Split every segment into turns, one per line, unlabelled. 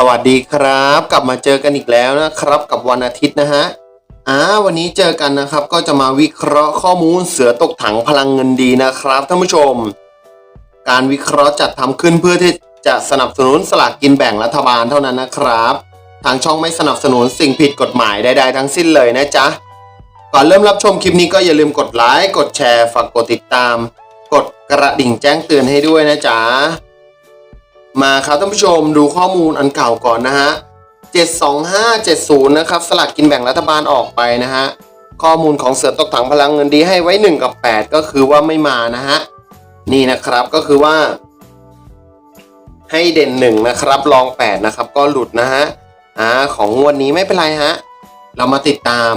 สวัสดีครับ กลับมาเจอกันอีกแล้วนะครับ กับวันอาทิตย์นะฮะอ่าวันนี้เจอกันนะครับ ก็จะมาวิเคราะห์ข้อมูลเสือตกถังพลังเงินดีนะครับท่านผู้ชม การวิเคราะห์จัดทำขึ้นเพื่อที่จะสนับสนุนสลากกินแบ่งรัฐบาลเท่านั้นนะครับ ทางช่องไม่สนับสนุนสิ่งผิดกฎหมายใดๆทั้งสิ้นเลยนะจ๊ะก่อนเริ่มรับชมคลิปนี้ก็อย่าลืมกดไลค์กดแชร์ฝากกดติดตาม กดกระดิ่งแจ้งเตือนให้ด้วยนะจ๊ะ มาครับท่านผู้ชมดูข้อมูลอันเก่าก่อนนะฮะ72570 นะครับ สลากกินแบ่งรัฐบาลออกไปนะฮะ ข้อมูลของเสือตกถังพลังเงินดีให้ไว้ 1 กับ 8 ก็คือว่าไม่มานะฮะ นี่นะครับก็คือว่า ให้เด่น 1 นะครับรอง 8 นะครับ ก็หลุดนะฮะอ่าของงวดนี้ไม่เป็นไรฮะ เรามาติดตาม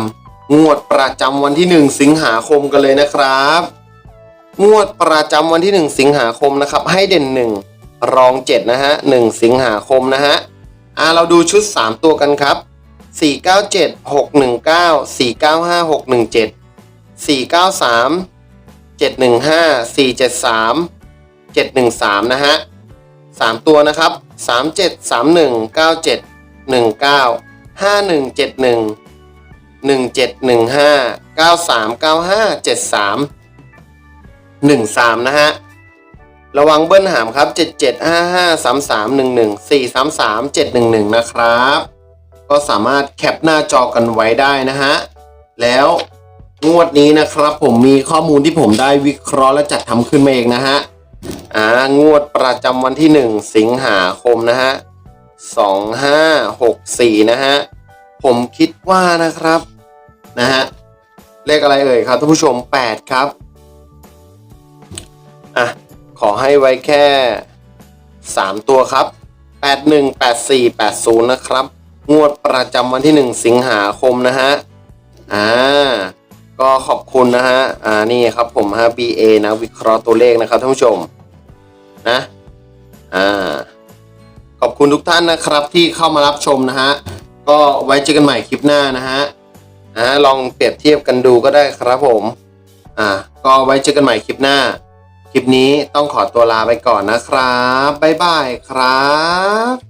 งวดประจำวันที่ 1 สิงหาคมกันเลยนะครับ งวดประจำวันที่ 1 สิงหาคมนะครับ ให้เด่น 1 รอง 7 นะฮะ 1 สิงหาคมนะฮะ อ่า เราดูชุด 3 ตัวกันครับ 497 619 495 617 493 715 473 713 นะฮะ 3 ตัวนะครับ 37 31 97 19 5171 1715 9395 73 13 นะฮะ ระวังเบิ้ลหามครับ 7755 3311 433 711 นะครับ ก็สามารถแคปหน้าจอกันไว้ได้นะฮะ แล้วงวดนี้นะครับผมมีข้อมูลที่ผมได้วิเคราะห์และจัดทำขึ้นมาเองนะฮะ อ่างวดประจำวันที่ 1 สิงหาคมนะฮะ 2564 นะฮะ ผมคิดว่านะครับนะฮะ เลขอะไรเอ่ยครับท่านผู้ชม 8 ครับ อะ ขอให้ไว้แค่ 3 ตัวครับ 81 84 80 นะครับ งวดประจำวันที่ 1 สิงหาคมนะฮะ อ่า ก็ขอบคุณนะฮะ อ่า นี่ครับผมฮะ BA นะวิเคราะห์ตัวเลขนะครับท่านผู้ชม นะ อ่า ขอบคุณทุกท่านนะครับที่เข้ามารับชมนะฮะ ก็ไว้เจอกันใหม่คลิปหน้านะฮะอ่าลองเปรียบเทียบกันดูก็ได้ครับผม อ่า ก็ไว้เจอกันใหม่คลิปหน้า คลิปนี้ต้องขอตัวลาไปก่อนนะครับ บ๊ายบายครับ